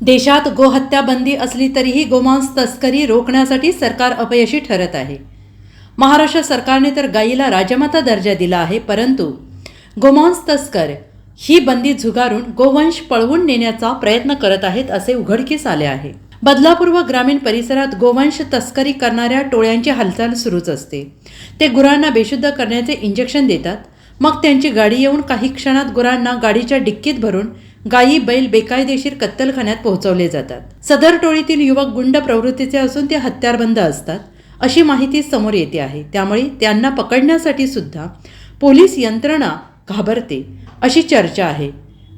देशात गोहत्या बंदी असली तरीही गोमांस तस्करी रोखण्यासाठी सरकार अपयशी ठरत आहे. महाराष्ट्र सरकारने तर गायीला राजमाता दर्जा दिला आहे परंतु गोमांस तस्कर ही बंदी झुगारून गोवंश पळवून नेण्याचा प्रयत्न करत आहेत असे उघडकीस आले आहे. बदलापूर व ग्रामीण परिसरात गोवंश तस्करी करणाऱ्या टोळ्यांची हालचाल सुरूच असते. ते गुरांना बेशुद्ध करण्याचे इंजेक्शन देतात. मग त्यांची गाडी येऊन काही क्षणात गुरांना गाडीच्या डिक्कीत भरून गायी बैल बेकायदेशीर कत्तलखान्यात पोहोचवले जातात. सदर टोळीतील युवक गुंड प्रवृत्तीचे असून ते हत्यारबंद असतात अशी माहिती समोर येते आहे. त्यामुळे त्यांना पकडण्यासाठी सुद्धा पोलीस यंत्रणा घाबरते अशी चर्चा आहे.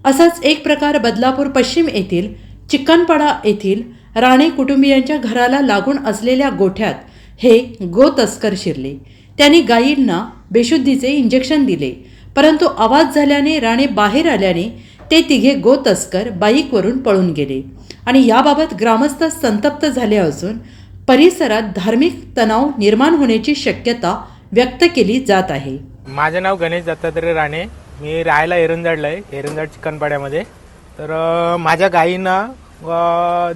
असाच एक प्रकार बदलापूर पश्चिम येथील चिकनपाडा येथील राणे कुटुंबियांच्या घराला लागून असलेल्या गोठ्यात हे गो तस्कर शिरले. त्यांनी गायींना बेशुद्धीचे इंजेक्शन दिले परंतु आवाज झाल्याने राणे बाहेर आल्याने ते तिघे गो तस्कर बाईकवरून पळून गेले. आणि याबाबत ग्रामस्थ संतप्त झाले असून परिसरात धार्मिक तणाव निर्माण होण्याची शक्यता व्यक्त केली जात आहे. माझं नाव गणेश दत्तात्रय राणे. मी राहायला एरंजाडला आहे एरंजाड चिकनपाड्यामध्ये. तर माझ्या गाईंना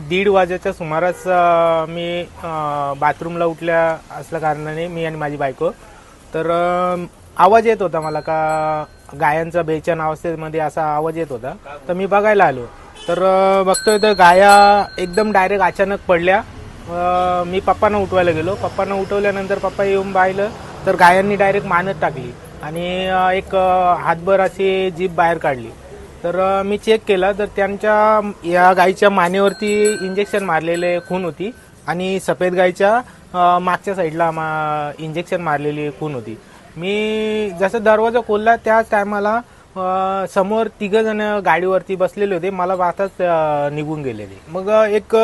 दीड वाजेच्या सुमारास मी बाथरूमला उठल्या असल्या कारणाने मी आणि माझी बायको तर आवाज येत होता मला का गायांचा बेचन अवस्थेमध्ये असा आवाज येत होता. तर मी बघायला आलो. तर बघतोय तर गाया एकदम डायरेक्ट अचानक पडल्या. मी पप्पांना उठवायला गेलो. पप्पांना उठवल्यानंतर पप्पा येऊन पाहिलं तर गायांनी डायरेक्ट मानत टाकली आणि एक हातभर अशी जीप बाहेर काढली. तर मी चेक केला तर त्यांच्या या गाईच्या मानेवरती इंजेक्शन मारलेले खून होती आणि सफेद गाईच्या मागच्या साईडला मा इंजेक्शन मारलेली खून होती. मी जसं दरवाजा खोलला त्याच टायमाला समोर तिघ जण गाडीवरती बसलेले होते. मला पाहताच निघून गेलेले. मग एक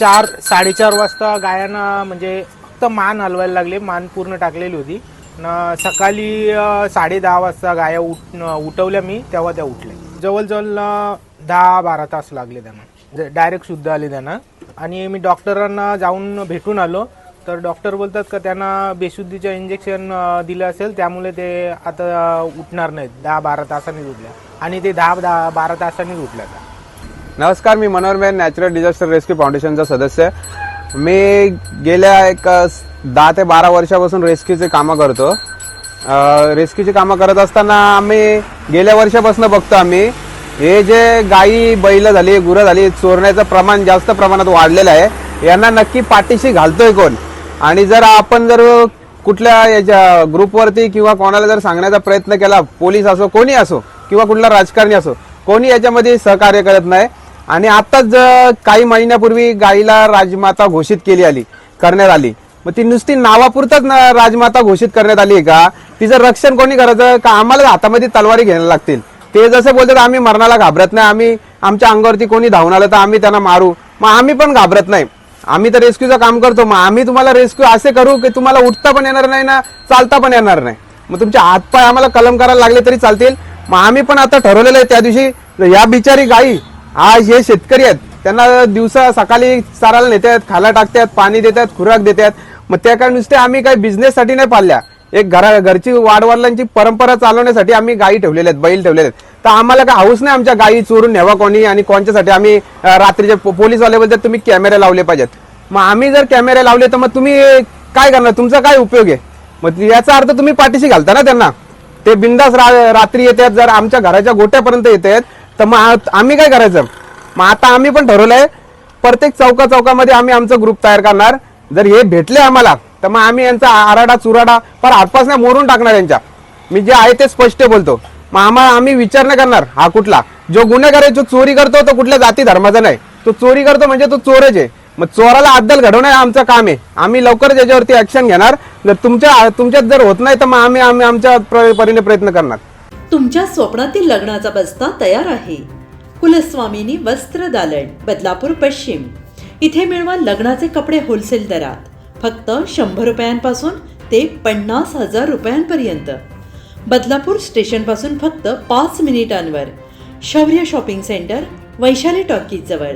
चार साडेचार वाजता गायांना म्हणजे फक्त मान हलवायला लागले. मान पूर्ण टाकलेली होती. न सकाळी साडे दहा वाजता गाया उठ उठवल्या मी. तेव्हा त्या उठल्या. जवळजवळ दहा बारा तास लागले त्यांना. डायरेक्ट शुद्ध आले त्यांना. आणि मी डॉक्टरांना जाऊन भेटून आलो. तर डॉक्टर बोलतात का त्यांना बेशुद्धीचं इंजेक्शन दिलं असेल त्यामुळे ते आता उठणार नाहीत. दहा बारा तासांनी उठल्या. आणि ते दहा दहा बारा तासांनी उठल्या त्या. नमस्कार मी मनोहर नॅचरल डिझास्टर रेस्क्यू फाउंडेशनचा सदस्य. मी गेल्या एक दहा ते बारा वर्षापासून रेस्क्यूचे कामं करतो. अ, रेस्क्यूची कामं करत असताना आम्ही गेल्या वर्षापासून बघतो आम्ही हे जे गायी बैल झाली गुरं झाली चोरण्याचं प्रमाण जास्त प्रमाणात वाढलेलं आहे. यांना नक्की पाठीशी घालतोय कोण? आणि जर आपण जर कुठल्या याच्या ग्रुपवरती किंवा कोणाला जर सांगण्याचा प्रयत्न केला पोलीस असो कोणी असो किंवा कुठला राजकारणी असो कोणी याच्यामध्ये सहकार्य करत नाही. आणि आताच काही महिन्यापूर्वी गाईला राजमाता घोषित केली आली करण्यात आली मग ती नुसती नावापुरतच ना- राजमाता घोषित करण्यात आली आहे का? तिचं रक्षण कोणी करायचं? का आम्हाला हातामध्ये तलवारी घ्यायला लागतील? ते जसं बोलतात आम्ही मरणाला घाबरत नाही. आम्ही आमच्या अंगावरती कोणी धावून आलं तर आम्ही त्यांना मारू. मग आम्ही पण घाबरत नाही. आम्ही तर रेस्क्यूचं काम करतो. मग आम्ही तुम्हाला रेस्क्यू असे करू की तुम्हाला उठता पण येणार नाही ना चालता पण येणार नाही. मग तुमचे हातपाय आम्हाला कलम करायला लागले तरी चालतील. मग आम्ही पण आता ठरवलेलं आहे त्या दिवशी या बिचारी गाई आज हे शेतकरी आहेत. त्यांना दिवसा सकाळी चारायला नेतात खाला टाकतात पाणी देतात खुराक देतात. मग त्या काय नुसते आम्ही काही बिझनेससाठी नाही पाळल्या. एक घरा घरची वाडवडिलांची परंपरा चालवण्यासाठी आम्ही गायी ठेवलेल्या आहेत बैल ठेवलेले आहेत. तर आम्हाला काय हाऊस नाही आमच्या गायी चोरून न्यावा कोणी आणि कोणच्यासाठी आम्ही रात्रीचे पो- पोलीसवाले बोलतात तुम्ही कॅमेरे लावले पाहिजेत. मग आम्ही जर कॅमेरे लावले तर मग तुम्ही काय करणार? तुमचा काय उपयोग आहे? मग याचा अर्थ तुम्ही पाठीशी घालता ना त्यांना. ते बिंदास रा- रात्री येतात जर आमच्या घराच्या गोट्यापर्यंत येत आहेत तर मग आम्ही काय करायचं? मग आता आम्ही पण ठरवलंय प्रत्येक चौका चौकामध्ये आम्ही आमचं ग्रुप तयार करणार. जर हे भेटले आम्हाला तर मग आम्ही यांचा आराडा चुराडा पर हातपास नाही मोडून टाकणार यांच्या. मी जे आहे ते स्पष्ट बोलतो. मग आम्हाला आम्ही विचार नाही करणार हा कुठला. जो गुन्हेगार आहे जो चोरी करतो तो कुठल्या जाती धर्माचा नाही. तो चोरी करतो म्हणजे तो चोरच आहे. मग चोराला अद्दल घडवणं हे आमचं काम आहे. आम्ही लवकरच याच्यावरती ऍक्शन घेणार. जर तुमच्या तुमच्यात जर होत नाही तर मग आम्ही आम्ही आमच्या परीने प्रयत्न करणार. तुमच्या स्वप्नातील लग्नाचा बस्ता तयार आहे. कुलस्वामिनी वस्त्र दालन बदलापूर पश्चिम. इथे मिळवा लग्नाचे कपडे होलसेल दरात. फक्त शंभर रुपयांपासून ते पन्नास हजार रुपयांपर्यंत. बदलापूर स्टेशनपासून फक्त पाच मिनिटांवर. शौर्य शॉपिंग सेंटर वैशाली टॉकीजवळ